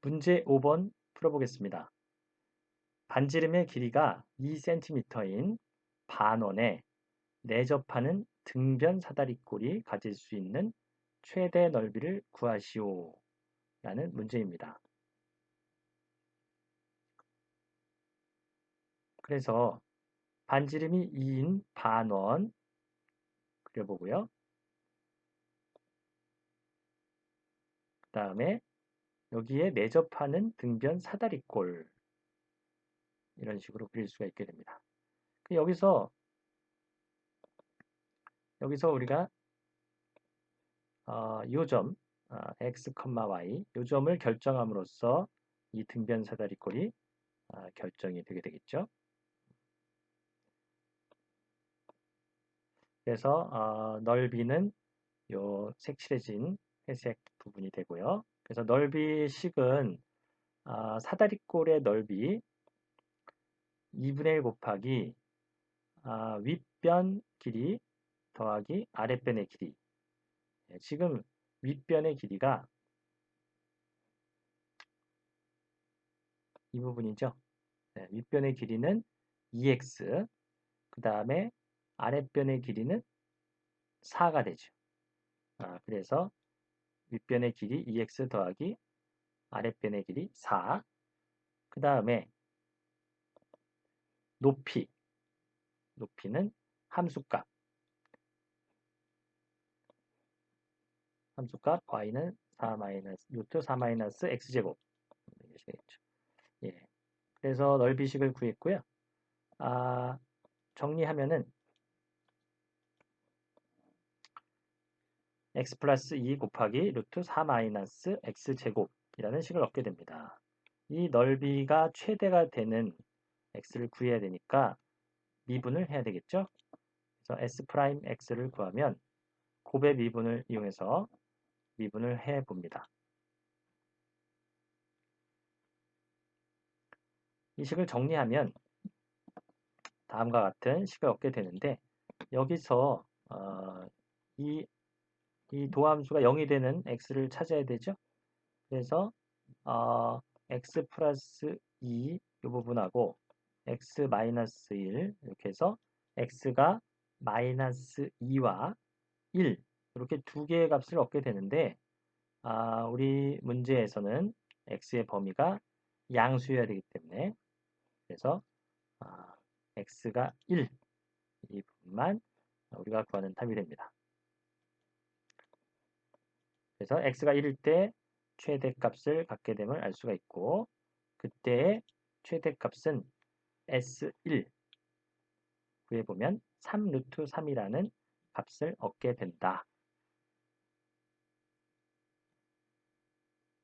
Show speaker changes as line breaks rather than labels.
문제 5번 풀어보겠습니다. 반지름의 길이가 2cm인 반원에 내접하는 등변 사다리꼴이 가질 수 있는 최대 넓이를 구하시오. 라는 문제입니다. 그래서 반지름이 2인 반원 그려보고요. 그 다음에 여기에 내접하는 등변 사다리꼴 이런 식으로 그릴 수가 있게 됩니다. 여기서 여기서 우리가 어, 요점 어, x, y 요점을 결정함으로써 이 등변 사다리꼴이 어, 결정이 되게 되겠죠. 그래서 어, 넓이는 요 색칠해진 회색 부분이 되고요. 그래서 넓이식은 아, 사다리꼴의 넓이 2분의 1 곱하기 아, 윗변 길이 더하기 아랫변의 길이 네, 지금 윗변의 길이가 이 부분이죠. 네, 윗변의 길이는 2x 그 다음에 아랫변의 길이는 4가 되죠. 아, 그래서 윗변의 길이 2x 더하기 아랫변의 길이 4. 그 다음에 높이. 높이는 함수값. 함수값 y는 4 마이너스 루트 4 마이너스 x제곱. 되겠죠. 예. 그래서 넓이식을 구했고요. 아, 정리하면은 x 플러스 2 곱하기 루트 4 마이너스 x제곱이라는 식을 얻게 됩니다. 이 넓이가 최대가 되는 x를 구해야 되니까 미분을 해야 되겠죠? 그래서 s 프라임 x를 구하면 곱의 미분을 이용해서 미분을 해 봅니다. 이 식을 정리하면 다음과 같은 식을 얻게 되는데 여기서 어, 이 이 도함수가 0이 되는 x를 찾아야 되죠. 그래서 어, x 플러스 2 이 부분하고 x 마이너스 1 이렇게 해서 x가 마이너스 2와 1 이렇게 두 개의 값을 얻게 되는데 아, 우리 문제에서는 x의 범위가 양수여야 되기 때문에 그래서 아, x가 1 이 부분만 우리가 구하는 답이 됩니다. 그래서 x가 1일 때 최대값을 갖게 됨을 알 수가 있고 그때의 최대값은 S1 구해보면 3루트 3이라는 값을 얻게 된다.